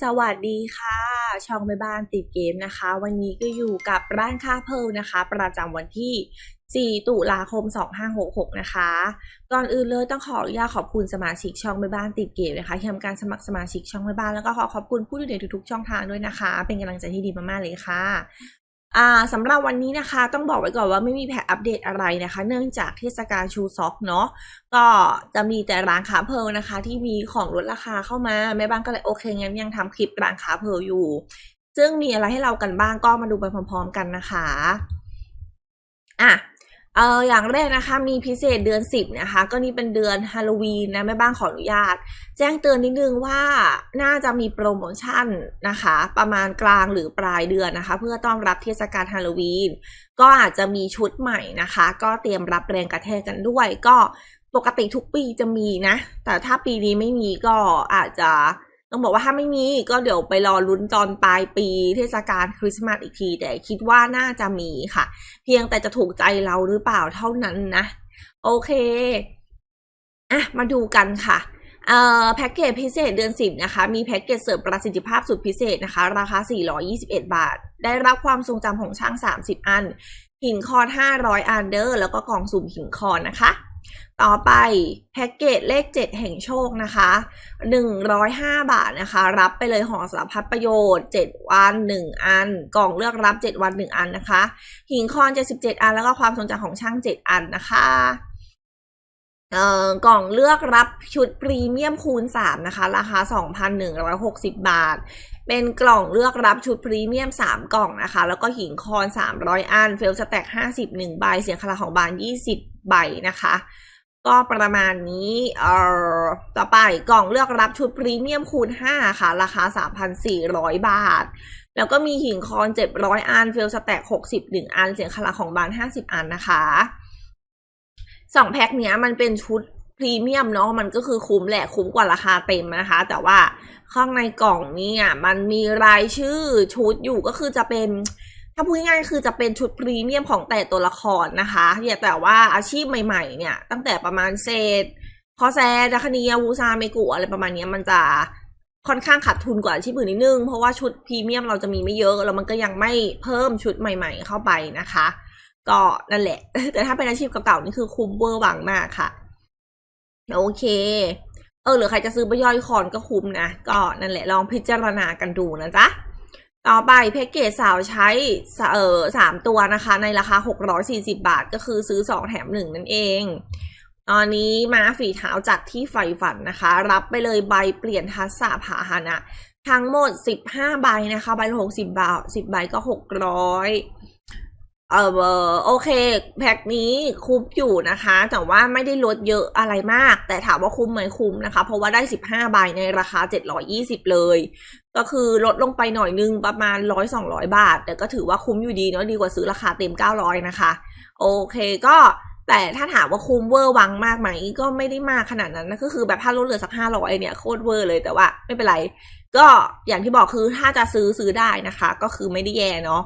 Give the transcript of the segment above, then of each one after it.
สวัสดีค่ะ ช่องแม่บ้านติดเกมนะคะ วันนี้ก็อยู่กับร้านค่าเพลนะคะ ประจำวันที่ 4 ตุลาคม 2566 นะคะ ก่อนอื่นเลยต้องขออนุญาตขอบคุณสมาชิกช่องแม่บ้านติดเกมนะคะที่ทำการสมัครสมาชิกช่องแม่บ้านแล้วก็ขอขอบคุณผู้ดูในทุกๆช่องทางด้วยนะคะ เป็นกำลังใจที่ดีมากๆเลยค่ะ สำหรับวันนี้นะคะต้องบอกไว้ก่อนว่าไม่มีแพทอัปเดตอะไรนะคะ เนื่องจากเทศกาลชูซ็อกเนาะก็จะมีแต่ร้านค้าเพลนะคะ ที่มีของลดราคาเข้ามาแม่บ้านก็เลยโอเคงั้นยังทำคลิปร้านค้าเพลอยู่ ซึ่งมีอะไรให้เรากันบ้างก็มาดูไปพร้อม ๆ กันนะคะอะ เอออย่างแรกนะคะมีพิเศษเดือนสิบนะคะ ก็นี่เป็นเดือนฮาโลวีนนะแม่บ้านขออนุญาต แจ้งเตือนนิดนึงว่าน่าจะมีโปรโมชั่นนะคะ ประมาณกลางหรือปลายเดือนนะคะ เพื่อต้อนรับเทศกาลฮาโลวีนก็อาจจะมีชุดใหม่นะคะ ก็เตรียมรับแรงกระแทกกันด้วย ก็ปกติทุกปีจะมีนะ แต่ถ้าปีนี้ไม่มีก็อาจจะ ต้องบอกว่าถ้าไม่มีก็เดี๋ยวไปรอลุ้นตอนปลายปีเทศกาลคริสต์มาสอีกที แต่คิดว่าน่าจะมีค่ะ เพียงแต่จะถูกใจเราหรือเปล่าเท่านั้นนะ โอเคอะมาดูกันค่ะแพ็กเกจพิเศษเดือนสิบนะคะ มีแพ็กเกจเสริมประสิทธิภาพสุดพิเศษนะคะ ราคา 421 บาท ได้รับความทรงจำของช่าง 30 อัน หินคอน 500 อันเดอร์ แล้วก็กล่องสุ่มหินคอนนะคะ ต่อไปแพ็กเกจเลข 7 แห่งโชคนะคะ 105 บาทนะคะ รับไปเลยห่อสารพัดประโยชน์ 7 วัน 1 อัน กล่องเลือกรับ 7 วัน 1 อันนะคะ หินคอน 77 อัน แล้วก็ความทรงจำของช่าง 7 อันนะคะ กล่องเลือกรับชุดพรีเมียมคูณ 3 นะคะ ราคา 2,160 บาท เป็นกล่องเลือกรับชุดพรีเมียม 3 กล่องนะคะ แล้วก็หินคอน 300 อัน เฟลสแต็ก50 1ใบ เสียงคาราของบาน 20 ใบนะคะ ก็ประมาณนี้เอ่อต่อไปกล่องเลือกรับชุดพรีเมียมคูณ 5 ค่ะ ราคา 3,400 บาท แล้วก็มีหินคอน 700 อัน เฟลสแต็ก61 อัน เสียงคาราของบาน 50 อันนะคะ สองแพ็คเนี้ยมันเป็นชุดพรีเมียมเนาะมันก็คือคุ้มแหละคุ้มกว่าราคาเต็มนะคะ แต่ว่าข้างในกล่องนี้อะมันมีรายชื่อชุดอยู่ก็คือจะเป็นถ้าพูดง่ายๆคือจะเป็นชุดพรีเมียมของแต่ตัวละครนะคะอย่าแต่ว่าอาชีพใหม่ๆ เนี่ย ตั้งแต่ประมาณเศษคอแซดาคเนียวูซาเมกุอะไรประมาณนี้มันจะค่อนข้างขาดทุนกว่าอาชีพอื่นนิดนึง เพราะว่าชุดพรีเมียมเราจะมีไม่เยอะ แล้วมันก็ยังไม่เพิ่มชุดใหม่ ๆ เข้าไปนะคะ ก็นั่นแหละ แต่ถ้าเป็นอาชีพเก่าๆนี่คือคุ้มเวอร์หวังมากค่ะ โอเค เออหรือใครจะซื้อไปย่อยคอนก็คุ้มนะ ก็นั่นแหละลองพิจารณากันดูนะจ๊ะ ต่อไปแพ็กเกจสาวใช้สเออสามตัวนะคะ ในราคา 640 บาทก็คือซื้อ 2 แถม 1 นั่นเอง ตอนนี้มาฝีเท้าจากที่ไฟฝันนะคะ รับไปเลยใบเปลี่ยนทัศพาหนะ ทั้งหมด 15 ใบนะคะ ใบละ60 บาท 10 ใบก็ 600 เออโอเค แพ็คนี้คุ้มอยู่นะคะ แต่ว่าไม่ได้ลดเยอะอะไรมาก แต่ถามว่าคุ้มไหมคุ้มนะคะ เพราะว่าได้ 15 ใบในราคา 720 เลย ก็คือลดลงไปหน่อยนึงประมาณ 100-200 บาท แต่ก็ถือว่าคุ้มอยู่ดีเนาะดีกว่าซื้อราคาเต็ม 900 นะคะ โอเคก็แต่ถ้าถามว่าคุ้มเวอร์วังมากไหมก็ไม่ได้มากขนาดนั้นนะก็คือแบบถ้าลดเหลือสัก500เนี่ยโคตรเวอร์เลยแต่ว่าไม่เป็นไร ก็อย่างที่บอกคือถ้าจะซื้อซื้อได้นะคะ ก็คือไม่ได้แย่เนาะ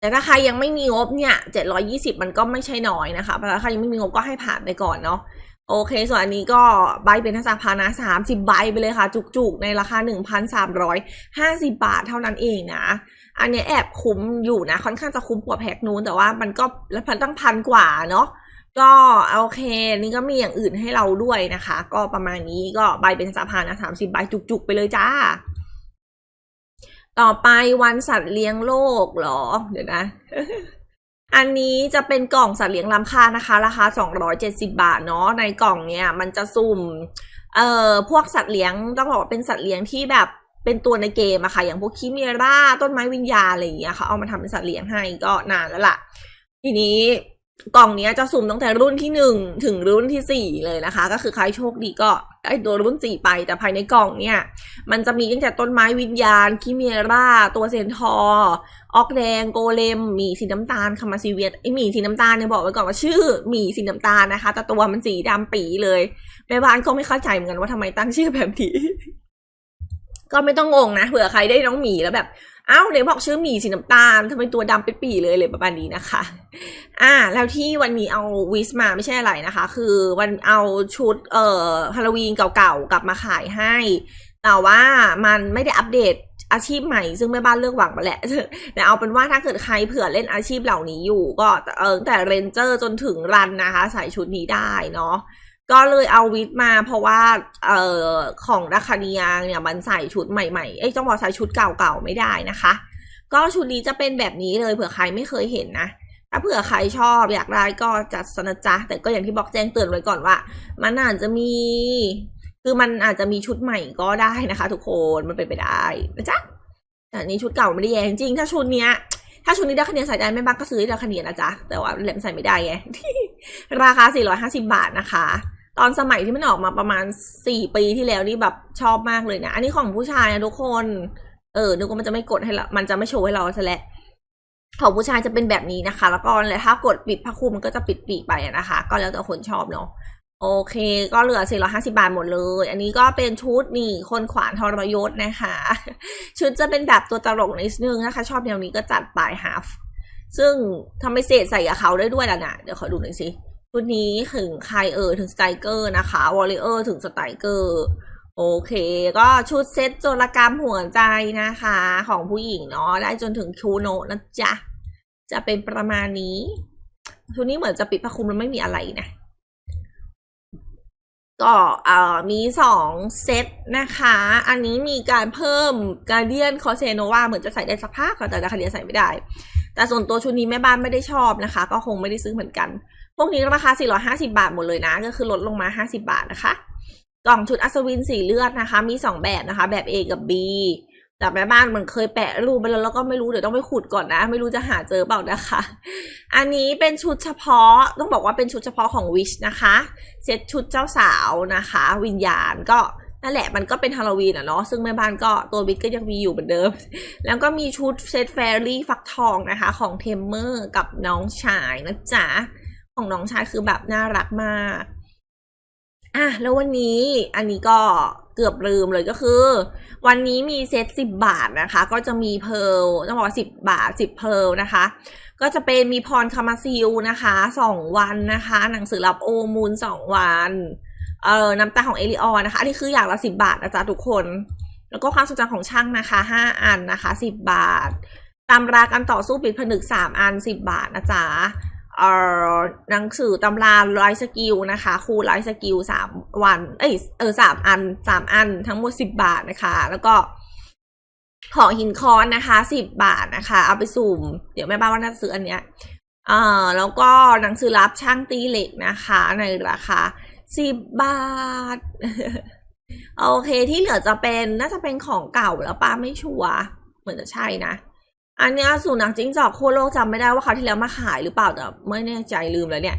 แต่ถ้าใครยังไม่มีงบเนี่ย720มันก็ไม่ใช่น้อยนะคะแต่ถ้าใครยังไม่มีงบก็ให้ผ่านไปก่อนเนาะ โอเค ส่วนอันนี้ก็ใบเป็นทัศพานะ30ใบไปเลยค่ะ จุกๆ ในราคา1,350บาทเท่านั้นเองนะ อันนี้แอบคุ้มอยู่นะ ค่อนข้างจะคุ้มกว่าแพ็คนู้น แต่ว่ามันก็แล้วพันตั้งพันกว่าเนาะ ก็โอเค นี่ก็มีอย่างอื่นให้เราด้วยนะคะ ก็ประมาณนี้ก็ใบเป็นสาพานะ30ใบจุกๆ ไปเลยจ้า ต่อไปวันสัตว์เลี้ยงโลกหรอ เดี๋ยวนะ อันนี้จะเป็นกล่องสัตว์เลี้ยงล้ำค่านะคะ ราคา 270 บาทเนาะ ในกล่องเนี่ยมันจะสุ่ม เอ่อ พวกสัตว์เลี้ยงต้องบอกว่าเป็นสัตว์เลี้ยงที่แบบเป็นตัวในเกมอะค่ะ อย่างพวกคิเมราต้นไม้วิญญาอะไรอย่างเงี้ยเขาเอามาทำเป็นสัตว์เลี้ยงให้ก็นานแล้วล่ะ ทีนี้ กล่องนี้จะสุ่มตั้งแต่รุ่นที่หนึ่งถึงรุ่นที่สี่เลยนะคะ ก็คือใครโชคดีก็ได้ตัวรุ่นสี่ไป แต่ภายในกล่องเนี่ย มันจะมีตั้งแต่ต้นไม้วิญญาณ คิเมราตัวเซนทอร์ออกแดงโกเลมหมีสีน้ำตาลคามาซิเวียตไอหมีสีน้ำตาลเนี่ยบอกไว้ก่อนว่าชื่อหมีสีน้ำตาลนะคะ แต่ตัวมันสีดำปีเลยแม่บ้านก็ไม่เข้าใจเหมือนกันว่าทำไมตั้งชื่อแบบนี้ก็ไม่ต้องงงนะเผื่อใครได้น้องหมีแล้วแบบ อ้าวเดี๋ยวบอกชื่อหมีสีน้ำตาลทำไมตัวดำไปปี่เลยเลยประมาณนี้นะคะ อ่า แล้วที่วันนี้เอาวิสมาไม่ใช่อะไรนะคะ คือวันเอาชุดเอ่อฮาโลวีนเก่าๆกลับมาขายให้ แต่ว่ามันไม่ได้อัปเดตอาชีพใหม่ ซึ่งแม่บ้านเลือกหวังมาแหละแต่เอาเป็นว่าถ้าเกิดใครเผื่อเล่นอาชีพเหล่านี้อยู่ ก็เออแต่เรนเจอร์จนถึงรันนะคะ ใส่ชุดนี้ได้เนาะ ก็เลยเอาวิทมาเพราะว่าเอ่อของราคานียงเนี่ยมันใส่ชุดใหม่ๆ เอ้ยต้องบอกใส่ชุดเก่าๆไม่ได้นะคะ ก็ชุดนี้จะเป็นแบบนี้เลยเผื่อใครไม่เคยเห็นนะถ้าเผื่อใครชอบอยากได้ก็จัดสนะจ๊ะแต่ก็อย่างที่บอกแจ้งเตือนไว้ก่อนว่า มันอาจจะมี คือมันอาจจะมีชุดใหม่ก็ได้นะคะ ทุกคนมันเป็นไปได้นะจ๊ะแต่นี้ชุดเก่าไม่ได้แย่จริงถ้าชุดเนี้ยถ้าชุดนี้ดาคาเนียใส่ได้ไม่บ้างก็ซื้อดาคาเนียนะจ๊ะแต่ว่าแหลมใส่ไม่ได้ไงราคา 450 บาทนะคะ ตอนสมัยที่มันออกมาประมาณ4ปีที่แล้วนี่แบบชอบมากเลยนะ อันนี้ของผู้ชายนะทุกคน เออนึกว่ามันจะไม่กดให้เรามันจะไม่โชว์ให้เราซะแล้วของผู้ชายจะเป็นแบบนี้นะคะ แล้วก็แล้วถ้ากดปิดผ้าคลุมมันก็จะปิดปีกไปอะนะคะ ก็แล้วแต่คนชอบเนาะโอเค ก็เหลือ 450 บาทหมดเลย อันนี้ก็เป็นชุดนี่คนขวานทรยศนะคะ ชุดจะเป็นแบบตัวตลกนิดนึงนะคะ ชอบแนวนี้ก็จัดไปฮาฟซึ่งทำไมเศษใส่กับเขาได้ด้วยล่ะนะเดี๋ยวขอดูหน่อยสิ ชุดนี้ถึงใครเออถึงสไตเกอร์นะคะวอลเลเยอร์ถึงสไตเกอร์โอเค ก็ชุดเซ็ตโจรกรรมหัวใจนะคะ ของผู้หญิงเนาะได้จนถึงคิวโนะนะจ๊ะ จะเป็นประมาณนี้ ชุดนี้เหมือนจะปิดผ้าคลุมแล้วไม่มีอะไรนะ ก็เอ่อมีสองเซตนะคะ อันนี้มีการเพิ่มการเดียนคอเซโนวาเหมือนจะใส่ได้สักพักแต่ดาคาเดียใส่ไม่ได้ แต่ส่วนตัวชุดนี้แม่บ้านไม่ได้ชอบนะคะ ก็คงไม่ได้ซื้อเหมือนกัน พวกนี้ราคา 450 บาทหมดเลยนะ ก็คือลดลงมา 50 บาทนะคะ กล่องชุดอัศวินสีเลือดนะคะ มี 2 แบบนะคะ แบบ A กับ B แต่แม่บ้านมันเคยแปะรูปไปแล้วแล้วก็ไม่รู้เดี๋ยวต้องไปขุดก่อนนะ ไม่รู้จะหาเจอเปล่านะคะ อันนี้เป็นชุดเฉพาะต้องบอกว่าเป็นชุดเฉพาะของวิชนะคะเซตชุดเจ้าสาวนะคะ วิญญาณก็นั่นแหละมันก็เป็นฮาโลวีนอะเนาะซึ่งแม่บ้านก็ตัวบิ๊กก็ยังมีอยู่เหมือนเดิม แล้วก็มีชุดเซตแฟรี่ฟักทองนะคะ ของเทมเมอร์กับน้องชายนะจ๊ะ ของน้องชายคือแบบน่ารักมากอะแล้ววันนี้อันนี้ก็เกือบลืมเลยก็คือ วันนี้มีเซตสิบบาทนะคะ ก็จะมีเพร์ลต้องบอกว่าสิบบาทสิบเพร์ลนะคะ ก็จะเป็นมีพรคามาซิลนะคะสองวันนะคะ หนังสือรับโอมูลสองวันเอ่อน้ำตาของเอลิออนนะคะ อันนี้คืออย่างละสิบบาทนะจ๊ะทุกคน แล้วก็ความทรงจของช่างนะคะห้าอันนะคะสิบบาทตำราการต่อสู้ปิดผนึกสามอันสิบบาทนะจ๊ะ เอ่อหนังสือตำราไลฟ์สกิลนะคะครูไลฟ์สกิลสามวัน เอ้ยเออสามอันสามอันทั้งหมดสิบบาทนะคะ แล้วก็ของหินคอนนะคะสิบบาทนะคะ เอาไปสุ่ม เดี๋ยวแม่บ้านว่าน่าจะซื้ออันเนี้ยเอ่อแล้วก็หนังสือรับช่างตีเหล็กนะคะ ในราคาสิบบาท โอเคที่เหลือจะเป็นน่าจะเป็นของเก่าแล้วป้าไม่ชัวร์เหมือนจะใช่นะ อันเนี้ยสุนัขจิ้งจอกโคโลกจำไม่ได้ว่าเขาวที่แล้วมาขายหรือเปล่าแต่ไม่แน่ใจลืมแล้วเนี่ย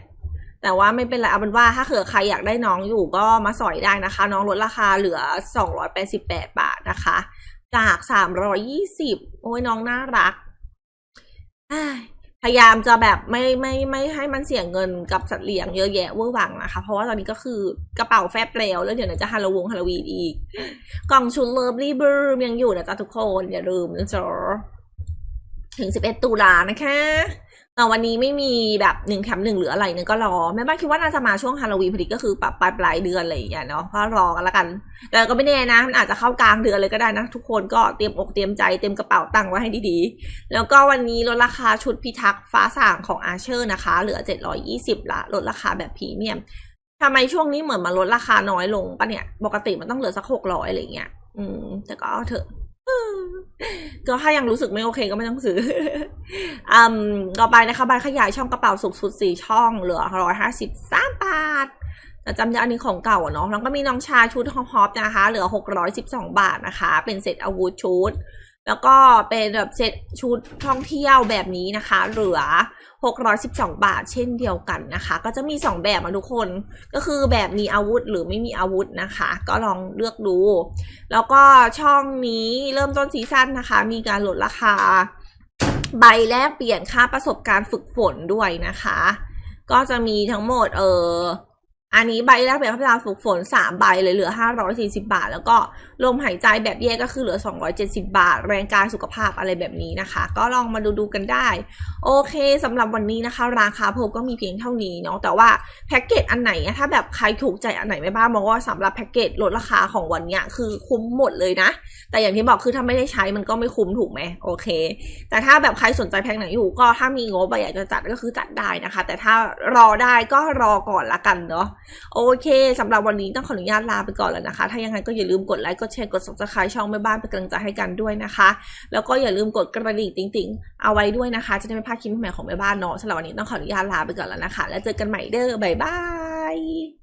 แต่ว่าไม่เป็นไรเอาเป็นว่าถ้าเกิดใครอยากได้น้องอยู่ก็มาสอยได้นะคะ น้องลดราคาเหลือ 288 บาทนะคะ จาก 320 โอ้ยน้องน่ารักพยายามจะแบบไม่ไม่ไม่ให้มันเสียเงินกับสัตว์เลี้ยงเยอะแยะเวอร์วังนะคะ เพราะว่าตอนนี้ก็คือกระเป๋าแฟบแล้วแล้วเดี๋ยวไหนจะฮาโลวงฮาโลวีนอีก กล่องชุดเลิฟรีเบอร์ยังอยู่นะจ๊ะทุกคนอย่าลืมนะจ๊ะ ถึง 11 ตุลานะคะวันนี้ไม่มีแบบหนึ่งแถมหนึ่งหรืออะไรเนี่ยก็รอแม่บ้านคิดว่าน่าจะมาช่วงฮาโลวีนพอดีก็คือปรับปลายปลายเดือนอะไรอย่างเงี้ยเนาะก็รอกันละกัน แต่ก็ไม่แน่นะมันอาจจะเข้ากลางเดือนเลยก็ได้นะ ทุกคนก็เตรียมอกเตรียมใจเตรียมกระเป๋าตังค์ไว้ให้ดีๆ แล้วก็วันนี้ลดราคาชุดพิทักษ์ฟ้าสางของอาเชอร์นะคะ เหลือ 720 ละลดราคาแบบพรีเมียมทำไมช่วงนี้เหมือนมาลดราคาน้อยลงปะเนี่ยปกติมันต้องเหลือสักหกร้อยอะไรอย่างเงี้ยอืมแต่ก็เอาเถอะ ก็ถ้ายังรู้สึกไม่โอเคก็ไม่ต้องซื้ออืมต่อไปนะคะใบขยายช่องกระเป๋าสุกสุดสี่ช่องเหลือร้อยห้าสิบสามบาทแต่จำได้อันนี้ของเก่าเนาะแล้วก็มีน้องชายชุดฮอปฮอปนะคะ เหลือหกร้อยสิบสองบาทนะคะ เป็นเซตอาวุธชุด แล้วก็เป็นแบบเซตชุดท่องเที่ยวแบบนี้นะคะ เหลือ 612 บาทเช่นเดียวกันนะคะ ก็จะมี 2 แบบอะทุกคน ก็คือแบบมีอาวุธหรือไม่มีอาวุธนะคะ ก็ลองเลือกดู แล้วก็ช่องนี้เริ่มต้นซีซั่นนะคะ มีการลดราคา ใบแลกเปลี่ยนค่าประสบการณ์ฝึกฝนด้วยนะคะ ก็จะมีทั้งหมดเอออันนี้ใบแรกเป็นพัฒนาฝึกฝน3ใบเลยเหลือ 540 บาท แล้วก็ ลมหายใจแบบแยกก็คือเหลือ 270 บาท แรงกายสุขภาพอะไรแบบนี้นะคะ ก็ลองมาดูดูกันได้ โอเคสำหรับวันนี้นะคะ ราคาพิ่มก็มีเพียงเท่านี้เนาะแต่ว่าแพ็กเกจอันไหนถ้าแบบใครถูกใจอันไหนไม่บ้างมองว่าสำหรับแพ็กเกจลดราคาของวันนี้คือคุ้มหมดเลยนะ แต่อย่างที่บอกคือถ้าไม่ได้ใช้มันก็ไม่คุ้มถูกไหมโอเค แต่ถ้าแบบใครสนใจแพ็กไหนอยู่ก็ถ้ามีงบอะอยากจะจัดก็คือจัดได้นะคะ แต่ถ้ารอได้ก็รอก่อนละกันเนาะโอเคสำหรับวันนี้ต้องขออนุญาตลาไปก่อนแล้วนะคะ ถ้ายังไงก็อย่าลืมกดไลค์กดแชร์กด subscribe ช่องแม่บ้านเป็นกำลังใจให้กันด้วยนะคะ แล้วก็อย่าลืมกดกระดิ่งติ๊งๆ เอาไว้ด้วยนะคะ จะได้ไม่พลาดคลิปใหม่ของแม่บ้านเนาะสำหรับวันนี้ต้องขออนุญาตลาไปก่อนแล้วนะคะ แล้วเจอกันใหม่เด้อบ๊ายบาย